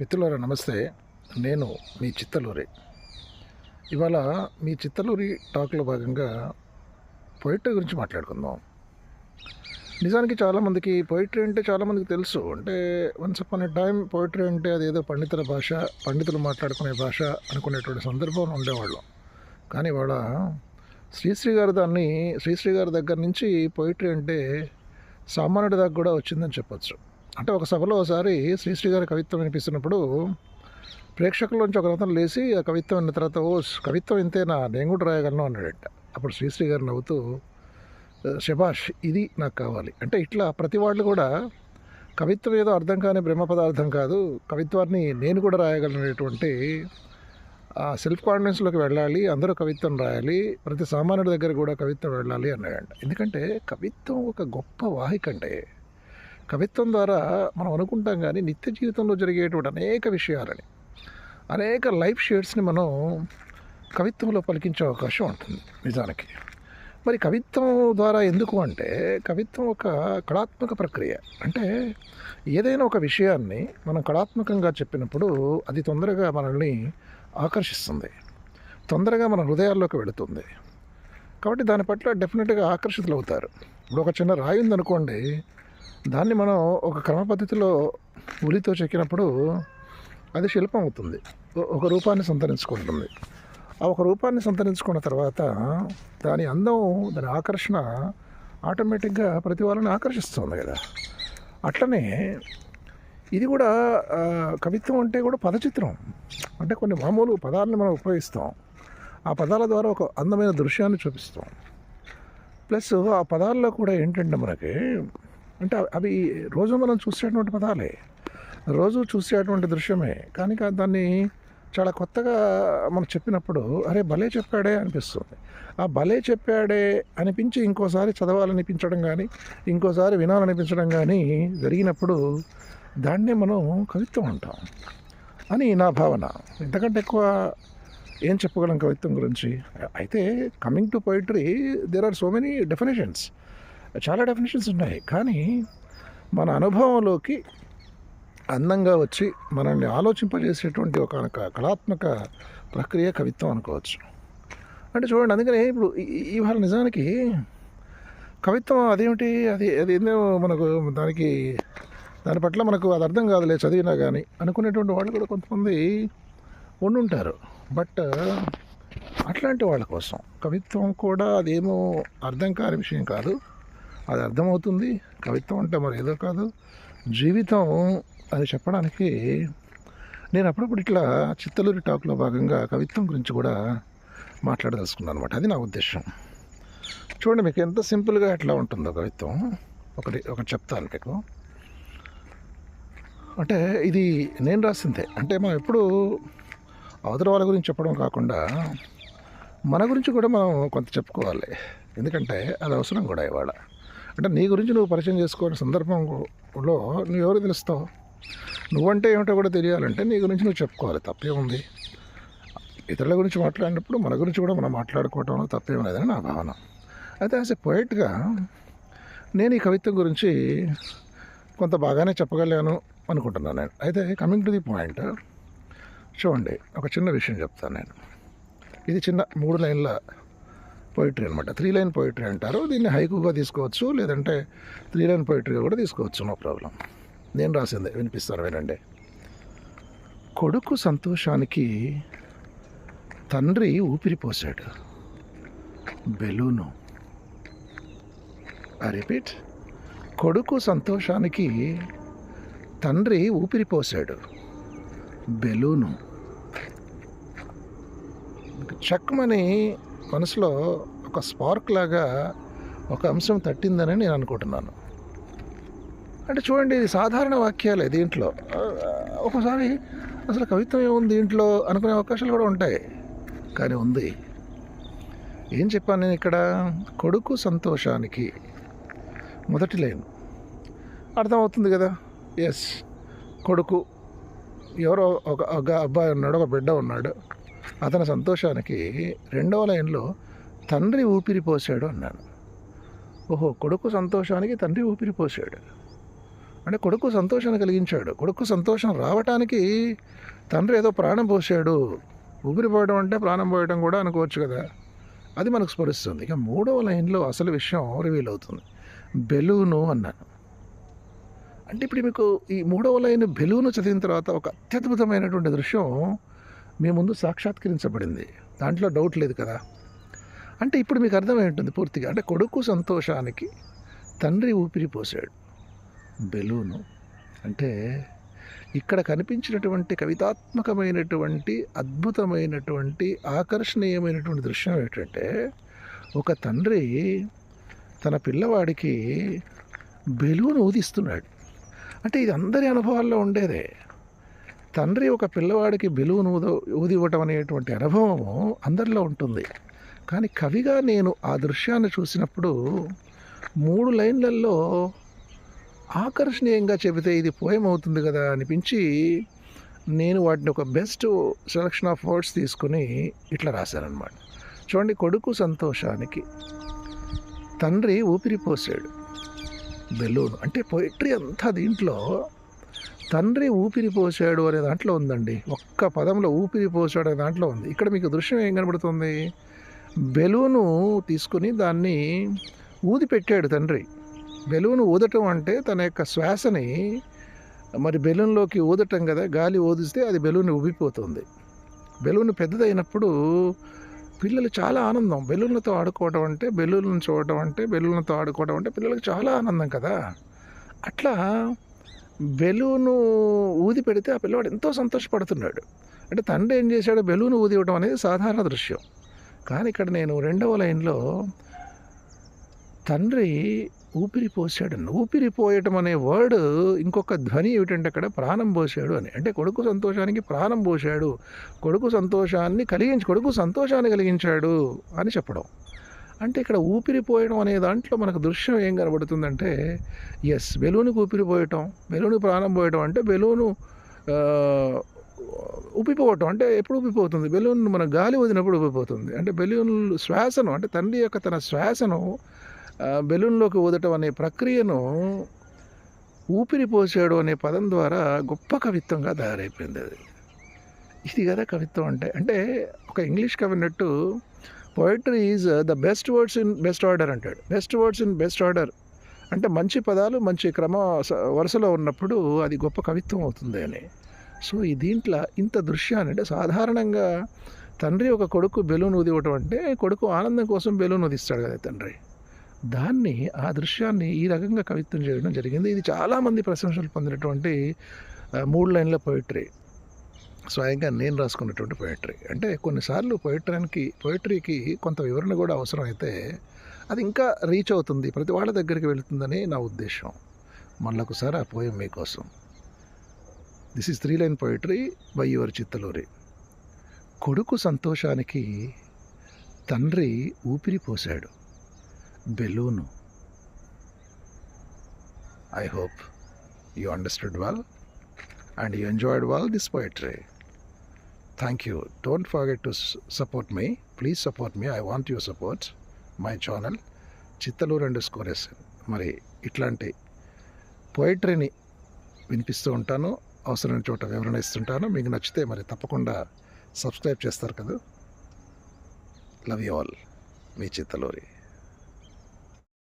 మిత్రులారా నమస్తే. నేను మీ చిత్తలూరి. ఇవాళ మీ చిత్తలూరి టాక్లో భాగంగా పొయిట్రీ గురించి మాట్లాడుకుందాం. నిజానికి చాలామందికి పొయిట్రీ అంటే చాలామందికి తెలుసు. అంటే once upon a time poetry అంటే అది ఏదో పండితుల భాష పండితులు మాట్లాడుకునే భాష అనుకునేటువంటి సందర్భంలో ఉండేవాళ్ళం. కానీ ఇవాళ శ్రీశ్రీ గారు దాన్ని శ్రీశ్రీ గారి దగ్గర నుంచి పొయిట్రీ అంటే సామాన్యుడి దాకా కూడా వచ్చిందని చెప్పొచ్చు. అంటే ఒక సభలో ఒకసారి శ్రీశ్రీ గారి కవిత్వం వినిపిస్తున్నప్పుడు ప్రేక్షకుల్లోంచి ఒక రథం లేచి ఆ కవిత్వం విన్న తర్వాత ఓ కవిత్వం ఇంతేనా నేను కూడా రాయగలను అన్నాడట. అప్పుడు శ్రీశ్రీ గారు నవ్వుతూ శభాష్ ఇది నాకు కావాలి. అంటే ఇట్లా ప్రతి వాళ్ళు కూడా కవిత్వం ఏదో అర్థం కాని బ్రహ్మ పదార్థం కాదు. కవిత్వాన్ని నేను కూడా రాయగలనేటువంటి ఆ సెల్ఫ్ కాన్ఫిడెన్స్లోకి వెళ్ళాలి అందరూ కవిత్వం రాయాలి ప్రతి సామాన్యుడి దగ్గర కూడా కవిత్వం వెళ్ళాలి అన్నాడంట. ఎందుకంటే కవిత్వం ఒక గొప్ప వాహిక అంటే కవిత్వం ద్వారా మనం అనుకుంటాం కానీ నిత్య జీవితంలో జరిగేటువంటి అనేక విషయాలని అనేక లైఫ్ షేడ్స్ని మనం కవిత్వంలో పలికించే అవకాశం ఉంటుంది నిజానికి. మరి కవిత్వం ద్వారా ఎందుకు అంటే కవిత్వం ఒక కళాత్మక ప్రక్రియ. అంటే ఏదైనా ఒక విషయాన్ని మనం కళాత్మకంగా చెప్పినప్పుడు అది తొందరగా మనల్ని ఆకర్షిస్తుంది తొందరగా మన హృదయాల్లోకి వెళుతుంది. కాబట్టి దాని పట్ల డెఫినెట్గా ఆకర్షితులు అవుతారు ఇప్పుడు ఒక చిన్న రాయి ఉందనుకోండి దాన్ని మనం ఒక క్రమ పద్ధతిలో ఉలితో చెక్కినప్పుడు అది శిల్పం అవుతుంది ఒక రూపాన్ని సంతరించుకుంటుంది. ఆ ఒక రూపాన్ని సంతరించుకున్న తర్వాత దాని అందం దాని ఆకర్షణ ఆటోమేటిక్గా ప్రతి వాళ్ళని ఆకర్షిస్తుంది కదా. అట్లనే ఇది కూడా కవిత్వం అంటే కూడా పదచిత్రం. అంటే కొన్ని మామూలు పదాలను మనం ఉపయోగిస్తాం. ఆ పదాల ద్వారా ఒక అందమైన దృశ్యాన్ని చూపిస్తాం. ప్లస్ ఆ పదాల్లో కూడా ఏంటంటే మనకి అంటే అవి- రోజు మనం చూసేటువంటి పదాలే. రోజు చూసేటువంటి దృశ్యమే. కానీ దాన్ని చాలా కొత్తగా మనం చెప్పినప్పుడు అరే భలే చెప్పాడే అనిపిస్తుంది. ఆ భలే చెప్పాడే అనిపించి ఇంకోసారి చదవాలనిపించడం కానీ ఇంకోసారి వినాలనిపించడం కానీ జరిగినప్పుడు దాన్నే మనం కవిత్వం అంటాం అని నా భావన. ఇంతకంటే ఎక్కువ ఏం చెప్పగలం కవిత్వం గురించి? అయితే coming to poetry there are so many definitions చాలా డెఫినేషన్స్ ఉన్నాయి. కానీ మన అనుభవంలోకి అందంగా వచ్చి మనల్ని ఆలోచింపజేసేటువంటి ఒక కళాత్మక ప్రక్రియ కవిత్వం అనుకోవచ్చు. అంటే చూడండి అందుకనే ఇప్పుడు ఇవాళ నిజానికి కవిత్వం అదేమిటి? అది అది ఏందో మనకు దానికి దాని పట్ల మనకు అది అర్థం కాదులే చదివినా కానీ అనుకునేటువంటి వాళ్ళు కూడా కొంతమంది ఉండుంటారు. బట్ అట్లాంటి వాళ్ళ కోసం కవిత్వం కూడా అదేమో అర్థం కాని విషయం కాదు. అది అర్థమవుతుంది. కవిత్వం అంటే మరి ఏదో కాదు. జీవితం అని చెప్పడానికి నేను అప్పుడప్పుడు ఇట్లా చిత్తలూరి టాక్లో భాగంగా కవిత్వం గురించి కూడా మాట్లాడదలుచుకున్నాను అనమాట అది నా ఉద్దేశం. చూడండి మీకు ఎంత సింపుల్గా ఎట్లా ఉంటుందో కవిత్వం. ఒకటి ఒకటి చెప్తాను మీకు. అంటే ఇది నేను రాసిందే. అంటే మనం ఎప్పుడు అవతల వాళ్ళ గురించి చెప్పడం కాకుండా మన గురించి కూడా మనం కొంత చెప్పుకోవాలి. ఎందుకంటే అది అవసరం కూడా ఇవాళ. అంటే నీ గురించి నువ్వు పరిచయం చేసుకోని సందర్భంలో నువ్వు ఎవరు తెలుస్తావు? నువ్వంటే ఏమిటో కూడా తెలియాలంటే నీ గురించి నువ్వు చెప్పుకోవాలి తప్పేముంది? ఇతరుల గురించి మాట్లాడినప్పుడు మన గురించి కూడా మనం మాట్లాడుకోవటంలో తప్పేం లేదని నా భావన. అయితే యాజ్ ఎ పోయిట్గా నేను ఈ కవిత్వం గురించి కొంత బాగానే చెప్పగలను అనుకుంటున్నాను నేను. అయితే కమింగ్ టు ది పాయింట్ చూడండి ఒక చిన్న విషయం చెప్తాను నేను. ఇది చిన్న మూడు లైన్ల పోయిటరీ అనమాట త్రీ లైన్ పోయిటరీ అంటారు. దీన్ని హైకుగా తీసుకోవచ్చు లేదంటే త్రీ లైన్ పోయిటరీగా కూడా తీసుకోవచ్చు. నో ప్రాబ్లం నేను రాసిందే వినిపిస్తాను వినండి. కొడుకు సంతోషానికి తండ్రి ఊపిరి పోసాడు బెలూను. రిపీట్ కొడుకు సంతోషానికి తండ్రి ఊపిరి పోసాడు బెలూను. చక్మని మనసులో ఒక స్పార్క్ లాగా ఒక అంశం తట్టిందని నేను అనుకుంటున్నాను. అంటే చూడండి ఇది సాధారణ వాక్యాలే దీంట్లో. ఒకసారి అసలు కవిత్వం ఏముంది దీంట్లో అనుకునే అవకాశాలు కూడా ఉంటాయి. కానీ ఉంది. ఏం చెప్పాను నేను ఇక్కడ? కొడుకు సంతోషానికి. మొదటి లైన్. అర్థమవుతుంది కదా? ఎస్ కొడుకు. ఎవరో ఒక అబ్బాయి ఉన్నాడు ఒక బిడ్డ ఉన్నాడు. అతని సంతోషానికి రెండవ లైన్లో తండ్రి ఊపిరి పోసాడు అన్నాడు. ఓహో కొడుకు సంతోషానికి తండ్రి ఊపిరి పోసాడు అంటే కొడుకు సంతోషాన్ని కలిగించాడు. కొడుకు సంతోషం రావటానికి తండ్రి ఏదో ప్రాణం పోసాడు ఊపిరి పోయడం అంటే ప్రాణం పోయడం కూడా అనుకోవచ్చు కదా. అది మనకు స్మరిస్తుంది ఇక మూడవ లైన్లో అసలు విషయం రివీల్ అవుతుంది. బెలూను అన్నాను. అంటే ఇప్పుడు మీకు ఈ మూడవ లైన్ బెలూను చదివిన తర్వాత ఒక అత్యద్భుతమైనటువంటి దృశ్యం మీ ముందు సాక్షాత్కరించబడింది. దాంట్లో డౌట్ లేదు కదా? అంటే ఇప్పుడు మీకు అర్థమై ఉంటుంది పూర్తిగా. అంటే కొడుకు సంతోషానికి తండ్రి ఊపిరి పోసాడు బెలూను. అంటే ఇక్కడ కనిపించినటువంటి కవితాత్మకమైనటువంటి అద్భుతమైనటువంటి ఆకర్షణీయమైనటువంటి దృశ్యం ఏంటంటే ఒక తండ్రి తన పిల్లవాడికి బెలూను ఊదిస్తున్నాడు. అంటే ఇది అందరి అనుభవాల్లో ఉండేదే. తండ్రి ఒక పిల్లవాడికి బెలూన్ ఊద ఊదివ్వటం అనేటువంటి అనుభవము అందరిలో ఉంటుంది. కానీ కవిగా నేను ఆ దృశ్యాన్ని చూసినప్పుడు మూడు లైన్లలో ఆకర్షణీయంగా చెబితే ఇది పోయం అవుతుంది కదా అనిపించి నేను వాటిని ఒక బెస్ట్ సెలక్షన్ ఆఫ్ వర్డ్స్ తీసుకుని ఇట్లా రాశానమాట చూడండి కొడుకు సంతోషానికి తండ్రి ఊపిరి పోసాడు బెలూన్ అంటే పోయిట్రీ అంతా దీంట్లో తండ్రి ఊపిరి పోసాడు అనే దాంట్లో ఉందండి. ఒక్క పదంలో ఊపిరి పోసాడు అనే దాంట్లో ఉంది. ఇక్కడ మీకు దృశ్యం ఏం కనబడుతుంది? బెలూను తీసుకుని దాన్ని ఊది పెట్టాడు తండ్రి. బెలూను ఊదటం అంటే తన యొక్క శ్వాసని మరి బెలూన్లోకి ఊదటం కదా గాలి ఊదిస్తే అది బెలూన్ ఉబ్బిపోతుంది బెలూన్ పెద్దదైనప్పుడు పిల్లలు చాలా ఆనందం. బెలూన్లతో ఆడుకోవడం అంటే బెలూన్లను చూడటం అంటే బెలూన్లతో ఆడుకోవడం అంటే పిల్లలకు చాలా ఆనందం కదా. అట్లా బెలూను ఊది పెడితే ఆ పిల్లవాడు ఎంతో సంతోషపడుతున్నాడు. అంటే తండ్రి ఏం చేశాడు? బెలూన్ ఊది ఇవ్వడం అనేది సాధారణ దృశ్యం. కానీ ఇక్కడ నేను రెండవ లైన్లో తండ్రి ఊపిరి పోసాడు ఊపిరి పోయటం అనే వర్డ్ ఇంకొక ధ్వని ఏమిటంటే అక్కడ ప్రాణం పోసాడు అని. అంటే కొడుకు సంతోషానికి ప్రాణం పోసాడు కొడుకు సంతోషాన్ని కలిగించి కొడుకు సంతోషాన్ని కలిగించాడు అని చెప్పడం. అంటే ఇక్కడ ఊపిరిపోయడం అనే దాంట్లో మనకు దృశ్యం ఏం కనబడుతుందంటే ఎస్ బెలూన్కి ఊపిరి పోయటం బెలూన్కి ప్రాణం పోయటం అంటే బెలూను ఆ, ఉబ్బిపోవటం అంటే ఎప్పుడు ఉబ్బిపోతుంది బెలూన్ మన గాలి వదినప్పుడు ఉబ్బిపోతుంది అంటే బెలూన్ శ్వాసను అంటే తండ్రి యొక్క తన శ్వాసను బెలూన్లోకి వదటం అనే ప్రక్రియను ఊపిరి పోసాడు అనే పదం ద్వారా గొప్ప కవిత్వంగా తయారైపోయింది అది. ఇది కదా కవిత్వం అంటే అంటే ఒక ఇంగ్లీష్ కవి అన్నట్టు poetry is the best words in best order అంటాడు. Best words in best order అంటే మంచి పదాలు మంచి క్రమ వరుసలో ఉన్నప్పుడు అది గొప్ప కవిత్వం అవుతుంది అని. సో ఈ దీంట్లో ఇంత దృశ్యాన్ని అంటే సాధారణంగా తండ్రి ఒక కొడుకు బెలూన్ ఊదివ్వటం అంటే కొడుకు ఆనందం కోసం బెలూన్ ఊదిస్తాడు కదా తండ్రి. దాన్ని ఆ దృశ్యాన్ని ఈ రకంగా కవిత్వం చేయడం జరిగింది. ఇది చాలామంది ప్రశంసలు పొందినటువంటి మూడు లైన్ల పోయిటరీ స్వయంగా నేను రాసుకున్నటువంటి పోయిటరీ అంటే కొన్నిసార్లు పోయిటరీకి పోయిటరీకి కొంత వివరణ కూడా అవసరం అయితే అది ఇంకా రీచ్ అవుతుంది ప్రతి వాళ్ళ దగ్గరికి వెళుతుందని నా ఉద్దేశం. మళ్ళొకసారి ఆ పోయం మీకోసం. This is three line poetry by your Chittaluri కొడుకు సంతోషానికి తండ్రి ఊపిరి పోశాడు. Balloon. I hope you understood well and you enjoyed all this poetry thank you don't forget to support me please support me I want you support my channel Chittaluru and scores మరి ఇట్లాంటి పోయిట్రీని వినిపిస్తూ ఉంటాను. అవసరమైన చోట వివరణ ఇస్తుంటాను. మీకు నచ్చితే మరి తప్పకుండా సబ్స్క్రైబ్ చేస్తారు కదా. లవ్ యూ ఆల్ మీ చిత్తలూరి